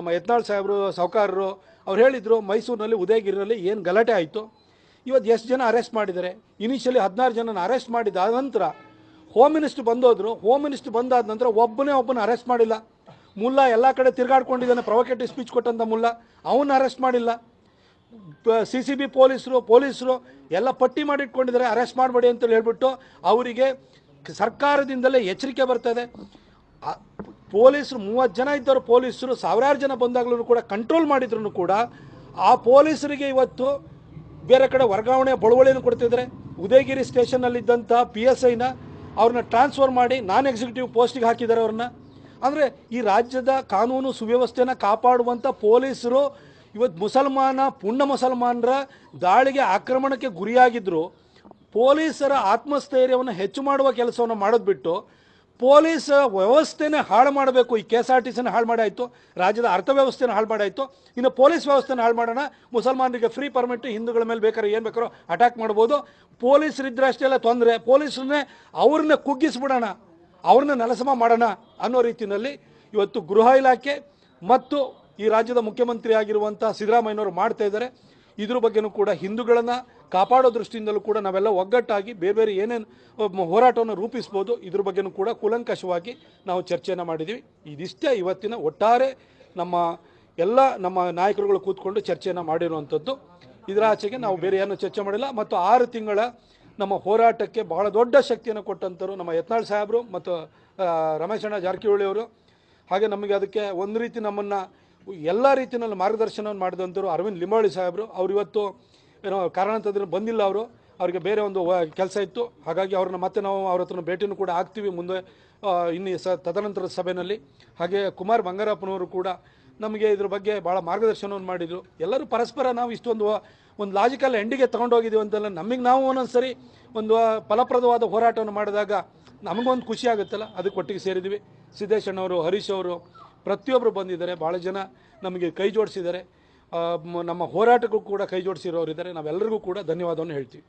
ನಮ್ಮ ಯತ್ನಾಳ್ ಸಾಹೇಬರು, ಸಾವುಕಾರರು ಅವ್ರು ಹೇಳಿದರು ಮೈಸೂರಿನಲ್ಲಿ ಉದಯಗಿರಿನಲ್ಲಿ ಏನು ಗಲಾಟೆ ಆಯಿತು? ಇವತ್ತು ಎಷ್ಟು ಜನ ಅರೆಸ್ಟ್ ಮಾಡಿದ್ದಾರೆ? ಇನಿಷಿಯಲಿ ಹದಿನಾರು ಜನನ ಅರೆಸ್ಟ್ ಮಾಡಿದ ನಂತರ ಹೋಮ್ ಮಿನಿಸ್ಟ್ರ್ ಬಂದೋದ್ರು. ಹೋಮ್ ಮಿನಿಸ್ಟ್ರ್ ಬಂದಾದ ನಂತರ ಒಬ್ಬನೇ ಒಬ್ಬನ ಅರೆಸ್ಟ್ ಮಾಡಿಲ್ಲ. ಮುಲ್ಲ ಎಲ್ಲ ಕಡೆ ತಿರುಗಾಡ್ಕೊಂಡಿದ್ದಾನೆ ಪ್ರೊವೊಕೇಟಿವ್ ಸ್ಪೀಚ್ ಕೊಟ್ಟಂಥ ಮುಲ್ಲ. ಅವನ್ನ ಅರೆಸ್ಟ್ ಮಾಡಿಲ್ಲ. ಸಿ ಸಿ ಬಿ ಪೊಲೀಸರು ಪೊಲೀಸರು ಎಲ್ಲ ಪಟ್ಟಿ ಮಾಡಿಟ್ಕೊಂಡಿದ್ದಾರೆ, ಅರೆಸ್ಟ್ ಮಾಡಬೇಡಿ ಅಂತೇಳಿ ಹೇಳ್ಬಿಟ್ಟು ಅವರಿಗೆ ಸರ್ಕಾರದಿಂದಲೇ ಎಚ್ಚರಿಕೆ ಬರ್ತದೆ. ಪೊಲೀಸರು ಮೂವತ್ತು ಜನ ಇದ್ದವರು ಪೊಲೀಸರು, ಸಾವಿರಾರು ಜನ ಬಂದಾಗಲೂ ಕೂಡ ಕಂಟ್ರೋಲ್ ಮಾಡಿದ್ರು ಕೂಡ ಆ ಪೊಲೀಸರಿಗೆ ಇವತ್ತು ಬೇರೆ ಕಡೆ ವರ್ಗಾವಣೆ ಬಳುವಳಿಯನ್ನು ಕೊಡ್ತಿದ್ದಾರೆ. ಉದಯಗಿರಿ ಸ್ಟೇಷನ್ನಲ್ಲಿದ್ದಂಥ ಪಿ ಎಸ್ ಐನ ಅವ್ರನ್ನ ಟ್ರಾನ್ಸ್ಫರ್ ಮಾಡಿ ನಾನ್ ಎಕ್ಸಿಕ್ಯೂಟಿವ್ ಪೋಸ್ಟಿಗೆ ಹಾಕಿದ್ದಾರೆ ಅವ್ರನ್ನ. ಅಂದರೆ ಈ ರಾಜ್ಯದ ಕಾನೂನು ಸುವ್ಯವಸ್ಥೆನ ಕಾಪಾಡುವಂಥ ಪೊಲೀಸರು ಇವತ್ತು ಮುಸಲ್ಮಾನ ಪುಣ್ಯ ಮುಸಲ್ಮಾನರ ದಾಳಿಗೆ ಆಕ್ರಮಣಕ್ಕೆ ಗುರಿಯಾಗಿದ್ದರು ಪೊಲೀಸರ ಆತ್ಮಸ್ಥೈರ್ಯವನ್ನು ಹೆಚ್ಚು ಮಾಡುವ ಕೆಲಸವನ್ನು ಮಾಡೋದು ಬಿಟ್ಟು ಪೊಲೀಸ್ ವ್ಯವಸ್ಥೆನೇ ಹಾಳು ಮಾಡಬೇಕು. ಈ ಕೆ ಎಸ್ ಆರ್ ಟಿ ಸಿನ ಹಾಳು ಮಾಡಾಯಿತು. ರಾಜ್ಯದ ಅರ್ಥವ್ಯವಸ್ಥೆನ ಹಾಳು ಮಾಡಾಯಿತು. ಇನ್ನು ಪೊಲೀಸ್ ವ್ಯವಸ್ಥೆನ ಹಾಳು ಮಾಡೋಣ. ಮುಸಲ್ಮಾನರಿಗೆ ಫ್ರೀ ಪರ್ಮಿಟ್, ಹಿಂದೂಗಳ ಮೇಲೆ ಬೇಕಾದ್ರೆ ಏನು ಬೇಕಾರೋ ಅಟ್ಯಾಕ್ ಮಾಡ್ಬೋದು. ಪೊಲೀಸರಿದ್ರೆ ಎಲ್ಲ ತೊಂದರೆ. ಪೊಲೀಸರನ್ನೇ ಅವ್ರನ್ನ ಕುಗ್ಗಿಸ್ಬಿಡೋಣ. ಅವ್ರನ್ನ ನೆಲಸಮ ಮಾಡೋಣ ಅನ್ನೋ ರೀತಿಯಲ್ಲಿ ಇವತ್ತು ಗೃಹ ಇಲಾಖೆ ಮತ್ತು ಈ ರಾಜ್ಯದ ಮುಖ್ಯಮಂತ್ರಿ ಆಗಿರುವಂಥ ಸಿದ್ದರಾಮಯ್ಯನವರು ಮಾಡ್ತಾ ಇದ್ದಾರೆ. ಇದ್ರ ಬಗ್ಗೆನೂ ಕೂಡ ಹಿಂದೂಗಳನ್ನು ಕಾಪಾಡೋ ದೃಷ್ಟಿಯಿಂದಲೂ ಕೂಡ ನಾವೆಲ್ಲ ಒಗ್ಗಟ್ಟಾಗಿ ಬೇರೆ ಬೇರೆ ಏನೇನು ಹೋರಾಟವನ್ನು ರೂಪಿಸ್ಬೋದು, ಇದ್ರ ಬಗ್ಗೆನೂ ಕೂಡ ಕೂಲಂಕಷವಾಗಿ ನಾವು ಚರ್ಚೆಯನ್ನು ಮಾಡಿದ್ದೀವಿ ಇದಿಷ್ಟೇ ಇವತ್ತಿನ ಒಟ್ಟಾರೆ ನಮ್ಮ ಎಲ್ಲ ನಮ್ಮ ನಾಯಕರುಗಳು ಕೂತ್ಕೊಂಡು ಚರ್ಚೆಯನ್ನು ಮಾಡಿರುವಂಥದ್ದು. ಇದರ ಆಚೆಗೆ ನಾವು ಬೇರೆ ಏನೂ ಚರ್ಚೆ ಮಾಡಿಲ್ಲ. ಮತ್ತು ಆರು ತಿಂಗಳ ನಮ್ಮ ಹೋರಾಟಕ್ಕೆ ಬಹಳ ದೊಡ್ಡ ಶಕ್ತಿಯನ್ನು ಕೊಟ್ಟಂಥವ್ರು ನಮ್ಮ ಯತ್ನಾಳ್ ಸಾಹೇಬರು ಮತ್ತು ರಮೇಶಣ್ಣ ಜಾರಕಿಹೊಳಿ ಅವರು. ಹಾಗೆ ನಮಗೆ ಅದಕ್ಕೆ ಒಂದು ರೀತಿ ನಮ್ಮನ್ನು ಎಲ್ಲ ರೀತಿಯಲ್ಲಿ ಮಾರ್ಗದರ್ಶನವನ್ನು ಮಾಡಿದಂಥವ್ರು ಅರವಿಂದ್ ಲಿಂಬಾಳಿ ಸಾಹೇಬರು. ಅವ್ರು ಇವತ್ತು ಏನೋ ಕಾರಣಾಂತರದಲ್ಲಿ ಬಂದಿಲ್ಲ ಅವರು. ಅವರಿಗೆ ಬೇರೆ ಒಂದು ಕೆಲಸ ಇತ್ತು. ಹಾಗಾಗಿ ಅವ್ರನ್ನ ಮತ್ತೆ ನಾವು ಅವ್ರ ಹತ್ರ ಭೇಟಿನೂ ಕೂಡ ಆಗ್ತೀವಿ ಮುಂದೆ ಇನ್ನು ಸ ತದನಂತರದ ಸಭೆಯಲ್ಲಿ ಹಾಗೆ ಕುಮಾರ್ ಬಂಗಾರಪ್ಪನವರು ಕೂಡ ನಮಗೆ ಇದ್ರ ಬಗ್ಗೆ ಭಾಳ ಮಾರ್ಗದರ್ಶನವನ್ನು ಮಾಡಿದರು. ಎಲ್ಲರೂ ಪರಸ್ಪರ ನಾವು ಇಷ್ಟೊಂದು ಒಂದು ಲಾಜಿಕಲ್ ಎಂಡಿಗೆ ತೊಗೊಂಡೋಗಿದ್ದೀವಿ ಅಂತೆಲ್ಲ, ನಮಗೆ ನಾವು ಒಂದೊಂದು ಸರಿ ಒಂದು ಫಲಪ್ರದವಾದ ಹೋರಾಟವನ್ನು ಮಾಡಿದಾಗ ನಮಗೊಂದು ಖುಷಿ ಆಗುತ್ತಲ್ಲ? ಅದಕ್ಕೆ ಒಟ್ಟಿಗೆ ಸೇರಿದ್ವಿ. ಸಿದ್ದೇಶಣ್ಣವರು, ಹರೀಶ್ ಅವರು ಪ್ರತಿಯೊಬ್ಬರು ಬಂದಿದ್ದಾರೆ ಭಾಳ ಜನ ನಮಗೆ ಕೈ ಜೋಡಿಸಿದ್ದಾರೆ. ನಮ್ಮ ಹೋರಾಟಕ್ಕೂ ಕೂಡ ಕೈ ಜೋಡಿಸಿರೋರು ಇದ್ದಾರೆ ನಾವೆಲ್ಲರಿಗೂ ಕೂಡ ಧನ್ಯವಾದವನ್ನು ಹೇಳ್ತೀವಿ.